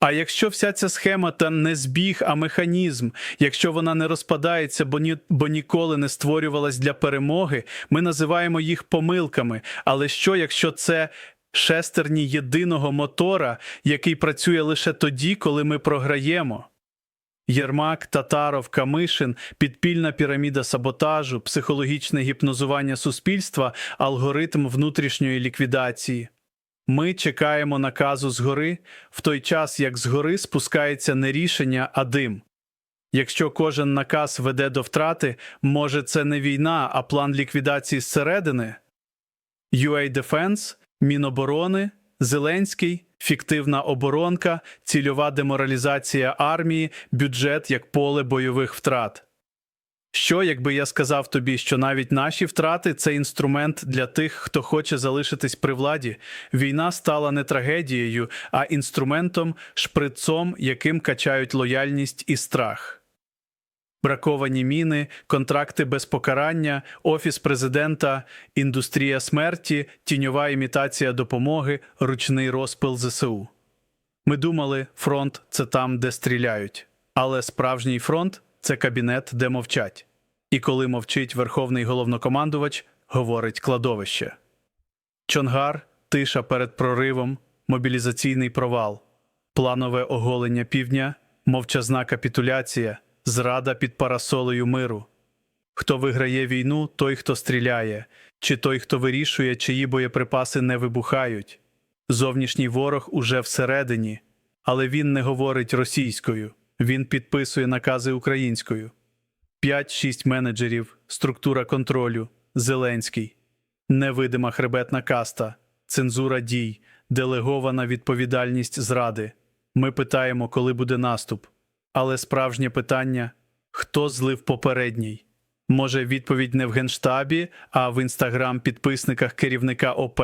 А якщо вся ця схема та не збіг, а механізм, якщо вона не розпадається, бо, ні, бо ніколи не створювалась для перемоги, ми називаємо їх помилками. Але що, якщо це шестерні єдиного мотора, який працює лише тоді, коли ми програємо? Єрмак, Татаров, Камишин, підпільна піраміда саботажу, психологічне гіпнозування суспільства, алгоритм внутрішньої ліквідації. Ми чекаємо наказу згори, в той час як згори спускається не рішення, а дим. Якщо кожен наказ веде до втрати, може це не війна, а план ліквідації зсередини? UA Defense, Міноборони, Зеленський, фіктивна оборонка, цільова деморалізація армії, бюджет як поле бойових втрат. Що, якби я сказав тобі, що навіть наші втрати це інструмент для тих, хто хоче залишитись при владі? Війна стала не трагедією, а інструментом, шприцом, яким качають лояльність і страх. Браковані міни, контракти без покарання, офіс президента, індустрія смерті, тіньова імітація допомоги, ручний розпил ЗСУ. Ми думали, фронт це там, де стріляють, але справжній фронт це кабінет, де мовчать. І коли мовчить верховний головнокомандувач, говорить кладовище. Чонгар, тиша перед проривом, мобілізаційний провал, планове оголення півдня, мовчазна капітуляція, зрада під парасолею миру. Хто виграє війну, той, хто стріляє, чи той, хто вирішує, чиї боєприпаси не вибухають. Зовнішній ворог уже всередині, але він не говорить російською, він підписує накази українською. 5-6 менеджерів, структура контролю, Зеленський, невидима хребетна каста, цензура дій, делегована відповідальність зради. Ми питаємо, коли буде наступ. Але справжнє питання хто злив попередній? Може, відповідь не в Генштабі, а в інстаграм-підписниках керівника ОП?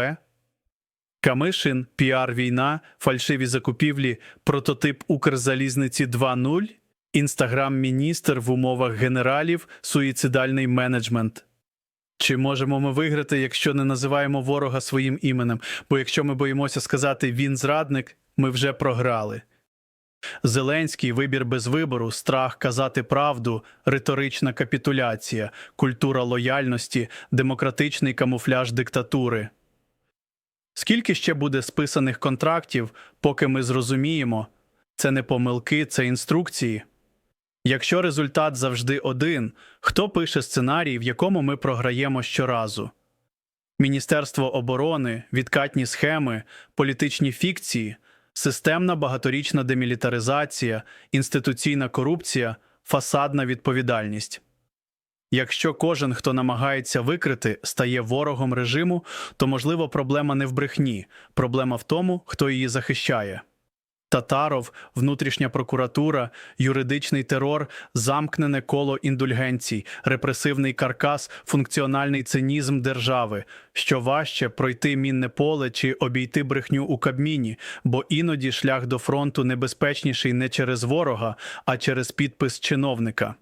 Камишин, піар-війна, фальшиві закупівлі, прототип Укрзалізниці 2.0, інстаграм-міністр в умовах генералів, суїцидальний менеджмент. Чи можемо ми виграти, якщо не називаємо ворога своїм іменем? Бо якщо ми боїмося сказати він зрадник, ми вже програли. Зеленський вибір без вибору, страх казати правду, риторична капітуляція, культура лояльності, демократичний камуфляж диктатури. Скільки ще буде списаних контрактів, поки ми зрозуміємо це не помилки, це інструкції. Якщо результат завжди один, хто пише сценарій, в якому ми програємо щоразу? Міністерство оборони, відкатні схеми, політичні фікції, системна багаторічна демілітаризація, інституційна корупція, фасадна відповідальність. Якщо кожен, хто намагається викрити, стає ворогом режиму, то можливо проблема не в брехні, проблема в тому, хто її захищає. Татаров, внутрішня прокуратура, юридичний терор, замкнене коло індульгенцій, репресивний каркас, функціональний цинізм держави, що важче пройти мінне поле чи обійти брехню у Кабміні, бо іноді шлях до фронту небезпечніший не через ворога, а через підпис чиновника.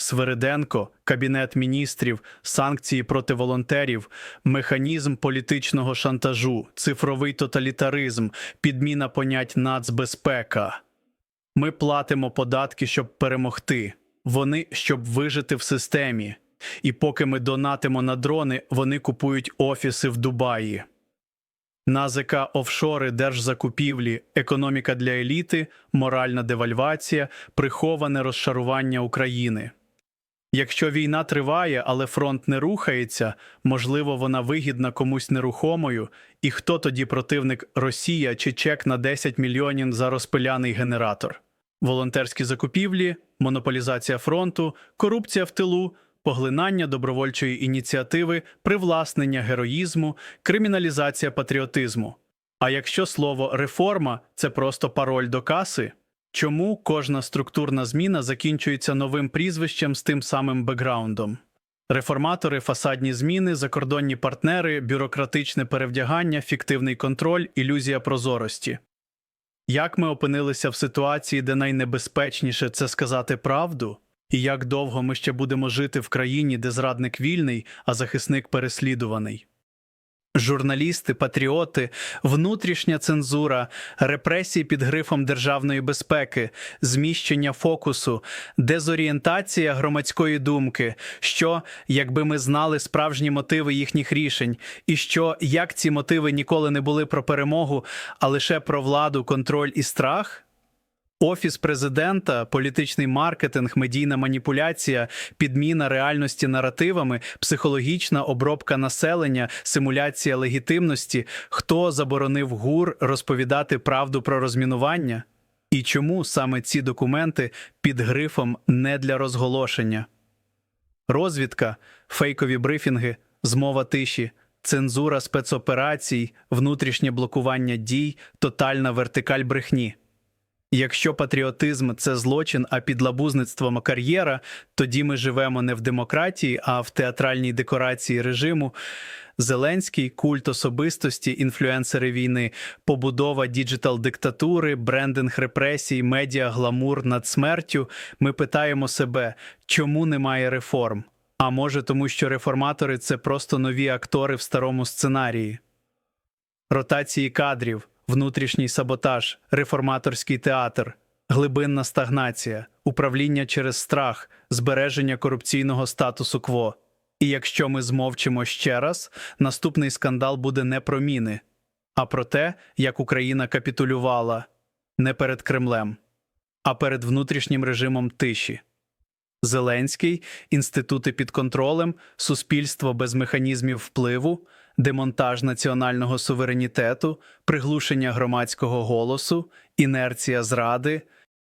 Свериденко, Кабінет міністрів, санкції проти волонтерів, механізм політичного шантажу, цифровий тоталітаризм, підміна понять нацбезпека. Ми платимо податки, щоб перемогти, вони щоб вижити в системі. І поки ми донатимо на дрони, вони купують офіси в Дубаї. НАЗК офшори, держзакупівлі, економіка для еліти, моральна девальвація, приховане розшарування України. Якщо війна триває, але фронт не рухається, можливо, вона вигідна комусь нерухомою, і хто тоді противник Росія чи чек на 10 мільйонів за розпиляний генератор? Волонтерські закупівлі, монополізація фронту, корупція в тилу, поглинання добровольчої ініціативи, привласнення героїзму, криміналізація патріотизму. А якщо слово реформа це просто пароль до каси? Чому кожна структурна зміна закінчується новим прізвищем з тим самим бекграундом? Реформатори, фасадні зміни, закордонні партнери, бюрократичне перевдягання, фіктивний контроль, ілюзія прозорості. Як ми опинилися в ситуації, де найнебезпечніше це сказати правду? І як довго ми ще будемо жити в країні, де зрадник вільний, а захисник переслідуваний? Журналісти, патріоти, внутрішня цензура, репресії під грифом державної безпеки, зміщення фокусу, дезорієнтація громадської думки, що, якби ми знали справжні мотиви їхніх рішень, і що, як ці мотиви ніколи не були про перемогу, а лише про владу, контроль і страх. Офіс президента, політичний маркетинг, медійна маніпуляція, підміна реальності наративами, психологічна обробка населення, симуляція легітимності. Хто заборонив ГУР розповідати правду про розмінування? І чому саме ці документи під грифом не для розголошення? Розвідка, фейкові брифінги, змова тиші, цензура спецоперацій, внутрішнє блокування дій, тотальна вертикаль брехні. Якщо патріотизм це злочин, а підлабузництво кар'єра, тоді ми живемо не в демократії, а в театральній декорації режиму. Зеленський, культ особистості, інфлюенсери війни, побудова діджитал-диктатури, брендинг репресій, медіа, гламур над смертю. Ми питаємо себе, чому немає реформ? А може, тому що реформатори це просто нові актори в старому сценарії ротації кадрів, внутрішній саботаж, реформаторський театр, глибинна стагнація, управління через страх, збереження корупційного статусу кво. І якщо ми змовчимо ще раз, наступний скандал буде не про міни, а про те, як Україна капітулювала не перед Кремлем, а перед внутрішнім режимом тиші. Зеленський, інститути під контролем, суспільство без механізмів впливу, демонтаж національного суверенітету, приглушення громадського голосу, інерція зради,